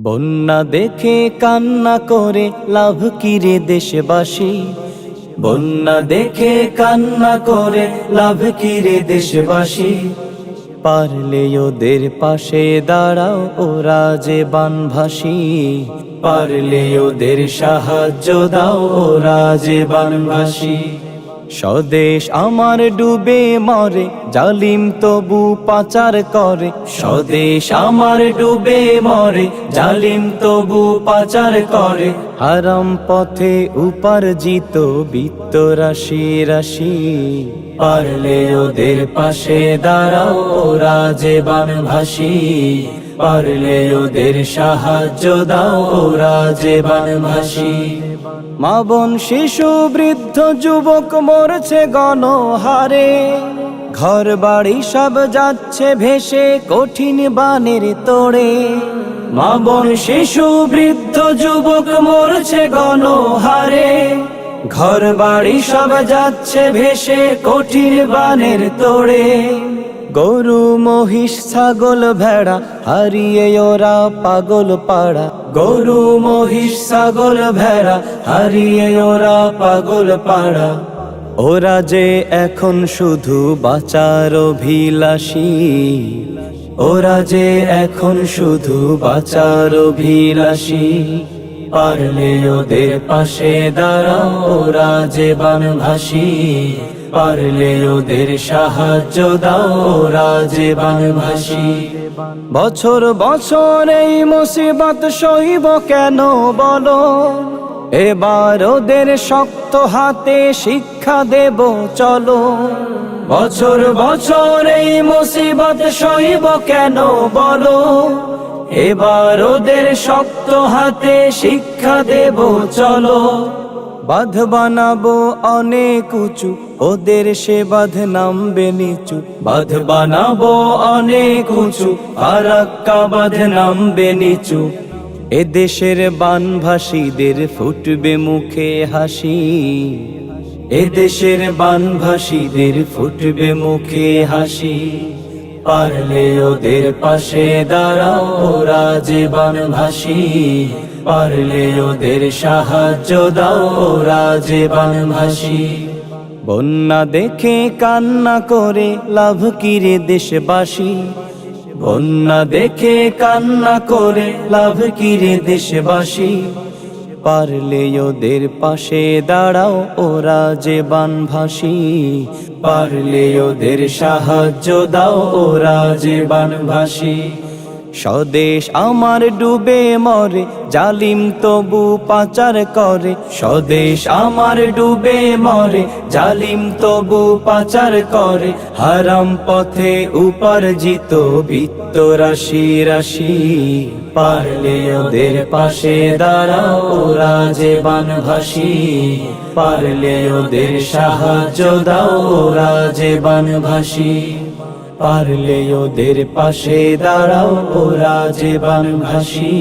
বন্যা দেখে কান্না করে, লাভ কিরে দেশবাসী? বন্যা দেখে কান্না করে, লাভ কিরে দেশবাসী? পারলে ওদের পাশে দাঁড়াও, ওরা যে বানভাসী পারলে ওদের সাহায্য দাও, ওরা যে বানভাসী স্বদেশ আমার ডুবে মরে, জালিম তবু পাচার করে। স্বদেশ আমার ডুবে মরে, জালিম তবু পাচার করে। হারাম পথে উপার্জিত বিত্ত রাশি রাশি। পারলে ওদের পাশে দাঁড়াও, ওরা যে বানভাসী পারলে ওদের সাহায্য দাও ওরা যে বানভাসী মা বোন, শিশু, বৃদ্ধ, যুবক মরছে গণহারে। ঘর বাড়ি সব যাচ্ছে ভেসে কঠিন বানের তোড়ে। মা বোন, শিশু, বৃদ্ধ, যুবক মরছে গণহারে। ঘর বাড়ি সব যাচ্ছে ভেসে কঠিন বানের তোড়ে। গরু, মহিষ, ছাগল, ভেড়া, হারিয়ে ওরা পাগল পাড়া। গরু, মহিষ, ছাগল, ভেড়া, হারিয়ে ওরা পাগল পাড়া। ওরা যে এখন শুধু বাঁচার অভিলাষী, ওরা যে এখন শুধু বাঁচার অভিলাষী। পারলে ওদের পাশে দাঁড়াও ওরা যে বানভাসী পারলে ওদের সাহায্য দাও যে বানভাসী বছর বছর এই মুসিবত সইব কেন বলো? এবার ওদের শক্ত হাতে শিক্ষা দেব, চলো। বছর বছর এই মুসিবত সইব কেন বলো? এবার ওদের শক্ত হাতে শিক্ষা দেব চলো। বাঁধ বানাবো অনেক উঁচু ওদের সে বাঁধ নামবে নিচু। বাঁধ বানাবো অনেক উঁচু আরাক্কা বাঁধ নামবে নিচু। এদেশের বানভাসীদের ফুটবে মুখে হাসি। এদেশের বানভাসীদের ফুটবে মুখে হাসি। পারলে ওদের পাশে দাঁড়াও, ওরা যে বানভাসী পারলে ওদের সাহায্য দাও, ওরা যে বানভাসী বন্যা দেখে কান্না করে লাভ কিরে দেশবাসী? বন্যা দেখে কান্না করে লাভ কিরে দেশবাসী? পারলে ওদের পাশে দাঁড়াও ওরা যে বানভাসী। পারলে ওদের সাহায্য দাও ওরা যে বানভাসী। স্বদেশ আমার ডুবে মরে, জালিম তবু পাচার করে। স্বদেশ আমার ডুবে মরে, জালিম তবু পাচার করে। হারাম পথে উপার্জিত বিত্ত রাশি রাশি, পারলে ওদের পাশে দাঁড়াও রাজে বানভাসী পারলে ওদের সাহায্য দাও রাজে বানভাসী পারলে ওদের পাশে দাঁড়াও ওরা যে বানভাসী